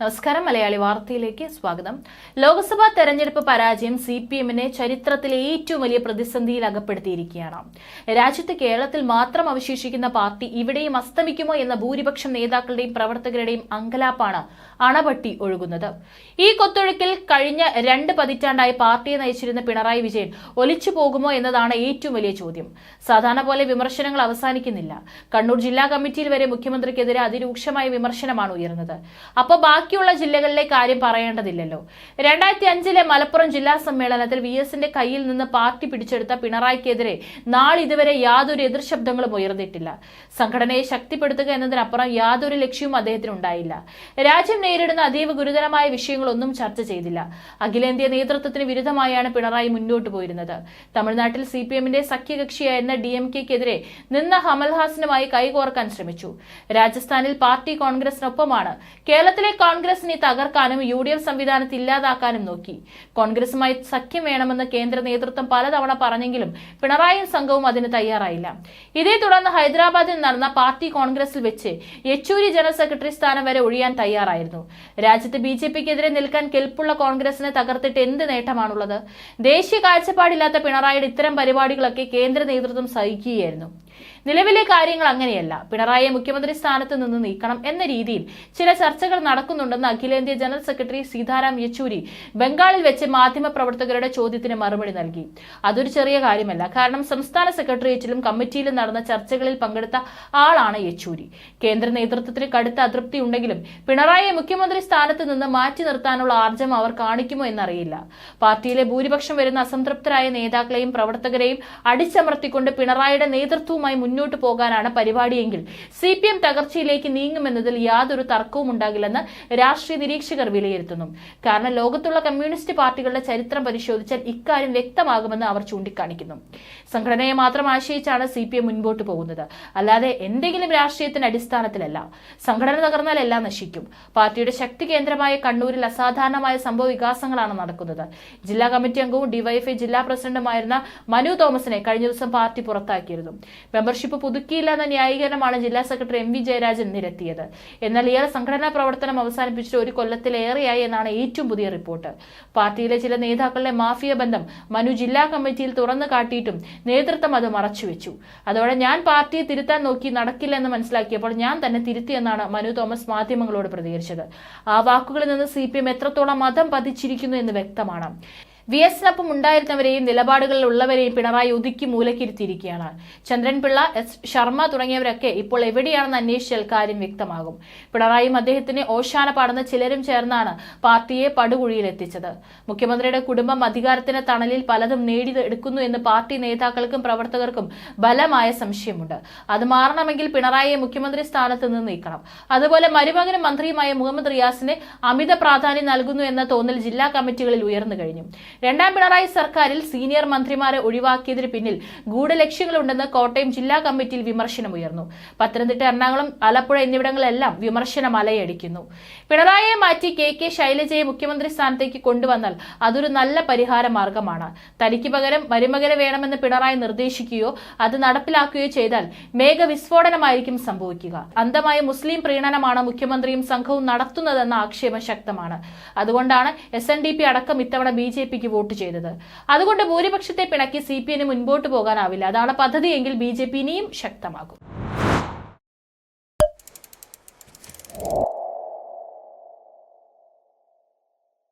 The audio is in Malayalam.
നമസ്കാരം മലയാളി വാർത്തയിലേക്ക് സ്വാഗതം. ലോക്സഭാ തെരഞ്ഞെടുപ്പ് പരാജയം സി പി എമ്മിനെ ചരിത്രത്തിലെ ഏറ്റവും വലിയ പ്രതിസന്ധിയിൽ അകപ്പെടുത്തിയിരിക്കുകയാണ്. രാജ്യത്ത് കേരളത്തിൽ മാത്രം അവശേഷിക്കുന്ന പാർട്ടി ഇവിടെയും അസ്തമിക്കുമോ എന്ന ഭൂരിപക്ഷം നേതാക്കളുടെയും പ്രവർത്തകരുടെയും അങ്കലാപ്പാണ് അണപട്ടി ഒഴുകുന്നത്. ഈ കൊത്തൊഴുക്കിൽ കഴിഞ്ഞ രണ്ട് പതിറ്റാണ്ടായി പാർട്ടിയെ നയിച്ചിരുന്ന പിണറായി വിജയൻ ഒലിച്ചു പോകുമോ എന്നതാണ് ഏറ്റവും വലിയ ചോദ്യം. സാധാരണ പോലെ വിമർശനങ്ങൾ അവസാനിക്കുന്നില്ല. കണ്ണൂർ ജില്ലാ കമ്മിറ്റിയിൽ വരെ മുഖ്യമന്ത്രിക്കെതിരെ അതിരൂക്ഷമായ വിമർശനമാണ് ഉയർന്നത്. അപ്പോൾ ബാക്കിയുള്ള ജില്ലകളിലെ കാര്യം പറയേണ്ടതില്ലല്ലോ. രണ്ടായിരത്തി അഞ്ചിലെ മലപ്പുറം ജില്ലാ സമ്മേളനത്തിൽ വി എസിന്റെ കയ്യിൽ നിന്ന് പാർട്ടി പിടിച്ചെടുത്ത പിണറായിക്കെതിരെ നാളിതുവരെ യാതൊരു എതിർശബ്ദങ്ങളും ഉയർന്നിട്ടില്ല. സംഘടനയെ ശക്തിപ്പെടുത്തുക എന്നതിനപ്പുറം യാതൊരു ലക്ഷ്യവും അദ്ദേഹത്തിന് ഉണ്ടായില്ല രാജ്യം നേരിടുന്ന അതീവ ഗുരുതരമായ വിഷയങ്ങളൊന്നും ചർച്ച ചെയ്തില്ല. അഖിലേന്ത്യാ നേതൃത്വത്തിന് വിരുദ്ധമായാണ് പിണറായി മുന്നോട്ട് പോയിരുന്നത്. തമിഴ്നാട്ടിൽ സി പി എമ്മിന്റെ സഖ്യകക്ഷിയായിരുന്ന ഡി എം കെക്കെതിരെ നിന്ന കമൽഹാസനുമായി കൈകോർക്കാൻ ശ്രമിച്ചു. രാജസ്ഥാനിൽ പാർട്ടി കോൺഗ്രസിനൊപ്പമാണ്. കേരളത്തിലെ കോൺഗ്രസിനെ തകർക്കാനും യു ഡി എഫ് സംവിധാനത്തെ ഇല്ലാതാക്കാനും നോക്കി. കോൺഗ്രസുമായി സഖ്യം വേണമെന്ന് കേന്ദ്ര നേതൃത്വം പലതവണ പറഞ്ഞെങ്കിലും പിണറായിയും സംഘവും അതിന് തയ്യാറായില്ല. ഇതേ തുടർന്ന് ഹൈദരാബാദിൽ നടന്ന പാർട്ടി കോൺഗ്രസിൽ വെച്ച് യെച്ചൂരി ജനറൽ സെക്രട്ടറി സ്ഥാനം വരെ ഒഴിയാൻ തയ്യാറായിരുന്നു. രാജ്യത്ത് ബി ജെ പിക്കെതിരെ നിൽക്കാൻ കെൽപ്പുള്ള കോൺഗ്രസിനെ തകർത്തിട്ട് എന്ത് നേട്ടമാണുള്ളത്? ദേശീയ കാഴ്ചപ്പാടില്ലാത്ത പിണറായിയുടെ ഇത്തരം പരിപാടികളൊക്കെ കേന്ദ്ര നേതൃത്വം സഹിക്കുകയായിരുന്നു. നിലവിലെ കാര്യങ്ങൾ അങ്ങനെയല്ല. പിണറായിയെ മുഖ്യമന്ത്രി സ്ഥാനത്ത് നിന്ന് നീക്കണം എന്ന രീതിയിൽ ചില ചർച്ചകൾ നടക്കുന്നുണ്ടെന്ന് അഖിലേന്ത്യാ ജനറൽ സെക്രട്ടറി സീതാറാം യെച്ചൂരി ബംഗാളിൽ വെച്ച് മാധ്യമപ്രവർത്തകരുടെ ചോദ്യത്തിന് മറുപടി നൽകി. അതൊരു ചെറിയ കാര്യമല്ല. കാരണം സംസ്ഥാന സെക്രട്ടേറിയറ്റിലും കമ്മിറ്റിയിലും നടന്ന ചർച്ചകളിൽ പങ്കെടുത്ത ആളാണ് യെച്ചൂരി. കേന്ദ്ര നേതൃത്വത്തിന് കടുത്ത അതൃപ്തി ഉണ്ടെങ്കിലും പിണറായിയെ മുഖ്യമന്ത്രി സ്ഥാനത്ത് നിന്ന് മാറ്റി നിർത്താനുള്ള ആർജം അവർ കാണിക്കുമോ എന്നറിയില്ല. പാർട്ടിയിലെ ഭൂരിപക്ഷം വരുന്ന അസംതൃപ്തരായ നേതാക്കളെയും പ്രവർത്തകരെയും അടിച്ചമർത്തിക്കൊണ്ട് പിണറായിയുടെ നേതൃത്വവുമായി മുന്നോട്ട് പോകാനാണ് പരിപാടിയെങ്കിൽ സി പി എം തകർച്ചയിലേക്ക് നീങ്ങുമെന്നതിൽ യാതൊരു തർക്കവും ഉണ്ടാകില്ലെന്ന് രാഷ്ട്രീയ നിരീക്ഷകർ വിലയിരുത്തുന്നു. കാരണം ലോകത്തുള്ള കമ്മ്യൂണിസ്റ്റ് പാർട്ടികളുടെ ചരിത്രം പരിശോധിച്ചാൽ ഇക്കാര്യം വ്യക്തമാകുമെന്ന് അവർ ചൂണ്ടിക്കാണിക്കുന്നു. സംഘടനയെ മാത്രം ആശ്രയിച്ചാണ് സി പി എം മുൻപോട്ട് പോകുന്നത്. അല്ലാതെ എന്തെങ്കിലും രാഷ്ട്രീയത്തിന്റെ അടിസ്ഥാനത്തിലല്ല. സംഘടന തകർന്നാൽ എല്ലാം നശിക്കും. പാർട്ടിയുടെ ശക്തി കേന്ദ്രമായ കണ്ണൂരിൽ അസാധാരണമായ സംഭവ വികാസങ്ങളാണ് നടക്കുന്നത്. ജില്ലാ കമ്മിറ്റി അംഗവും ഡിവൈഎഫ്ഐ ജില്ലാ പ്രസിഡന്റുമായിരുന്ന മനു തോമസിനെ കഴിഞ്ഞ ദിവസം പാർട്ടി പുറത്താക്കിയിരുന്നു. മെമ്പർഷിപ്പ് പുതുക്കിയില്ല എന്ന ന്യായീകരണമാണ് ജില്ലാ സെക്രട്ടറി എം വി ജയരാജൻ നിരത്തിയത്. എന്നാൽ ഇയാൾ സംഘടനാ പ്രവർത്തനം അവസാനിപ്പിച്ചിട്ട് ഒരു കൊല്ലത്തിലേറെയായി എന്നാണ് ഏറ്റവും പുതിയ റിപ്പോർട്ട്. പാർട്ടിയിലെ ചില നേതാക്കളുടെ മാഫിയ ബന്ധം മനു ജില്ലാ കമ്മിറ്റിയിൽ തുറന്നു കാട്ടിയിട്ടും നേതൃത്വം അത് മറച്ചുവെച്ചു. അതോടെ ഞാൻ പാർട്ടിയെ തിരുത്താൻ നോക്കി നടക്കില്ലെന്ന് മനസ്സിലാക്കിയപ്പോൾ ഞാൻ തന്നെ തിരുത്തിയെന്നാണ് മനു തോമസ് മാധ്യമങ്ങളോട് പ്രതികരിച്ചത്. ആ വാക്കുകളിൽ നിന്ന് സി എത്രത്തോളം മതം പതിച്ചിരിക്കുന്നു എന്ന് വ്യക്തമാണ്. വി എസിനൊപ്പം ഉണ്ടായിരുന്നവരെയും നിലപാടുകളിൽ ഉള്ളവരെയും പിണറായി ഒതുക്കി മൂലക്കിരുത്തിയിരിക്കുകയാണ്. ചന്ദ്രൻപിള്ള എസ് ശർമ്മ തുടങ്ങിയവരൊക്കെ ഇപ്പോൾ എവിടെയാണെന്ന് അന്വേഷിച്ചാൽ കാര്യം വ്യക്തമാകും. പിണറായിയും അദ്ദേഹത്തിന് ഓശാന പാടുന്ന ചിലരും ചേർന്നാണ് പാർട്ടിയെ പടുകുഴിയിലെത്തിച്ചത്. മുഖ്യമന്ത്രിയുടെ കുടുംബം അധികാരത്തിന് തണലിൽ പലതും നേടിയെടുക്കുന്നു എന്ന് പാർട്ടി നേതാക്കൾക്കും പ്രവർത്തകർക്കും ബലമായ സംശയമുണ്ട്. അത് മാറണമെങ്കിൽ പിണറായിയെ മുഖ്യമന്ത്രി സ്ഥാനത്ത് നിന്ന് നീക്കണം. അതുപോലെ മരുമകനും മന്ത്രിയുമായ മുഹമ്മദ് റിയാസിന് അമിത പ്രാധാന്യം നൽകുന്നു എന്ന തോന്നൽ ജില്ലാ കമ്മിറ്റികളിൽ ഉയർന്നു കഴിഞ്ഞു. രണ്ടാം പിണറായി സർക്കാരിൽ സീനിയർ മന്ത്രിമാരെ ഒഴിവാക്കിയതിന് പിന്നിൽ ഗൂഢലക്ഷ്യങ്ങളുണ്ടെന്ന് കോട്ടയം ജില്ലാ കമ്മിറ്റിയിൽ വിമർശനമുയർന്നു. പത്തനംതിട്ട എറണാകുളം ആലപ്പുഴ എന്നിവിടങ്ങളിലെല്ലാം വിമർശനം അലയടിക്കുന്നു പിണറായിയെ മാറ്റി കെ കെ ശൈലജയെ മുഖ്യമന്ത്രി സ്ഥാനത്തേക്ക് കൊണ്ടുവന്നാൽ അതൊരു നല്ല പരിഹാര മാർഗമാണ്. തനിക്ക് പകരം മരുമകനെ വേണമെന്ന് പിണറായി നിർദ്ദേശിക്കുകയോ അത് നടപ്പിലാക്കുകയോ ചെയ്താൽ മേഘവിസ്ഫോടനമായിരിക്കും സംഭവിക്കുക. അന്തമായ മുസ്ലിം പ്രീണനമാണ് മുഖ്യമന്ത്രിയും സംഘവും നടത്തുന്നതെന്ന ആക്ഷേപം ശക്തമാണ്. അതുകൊണ്ടാണ് എസ് അടക്കം ഇത്തവണ ബി ജെ പിക്ക് വോട്ട് ചെയ്തത്. അതുകൊണ്ട് ഭൂരിപക്ഷത്തെ പിണക്കി സി പി മുൻപോട്ട് പോകാനാവില്ല. അതാണ് പദ്ധതിയെങ്കിൽ ബി ജെ പി ഇനിയും ശക്തമാകും.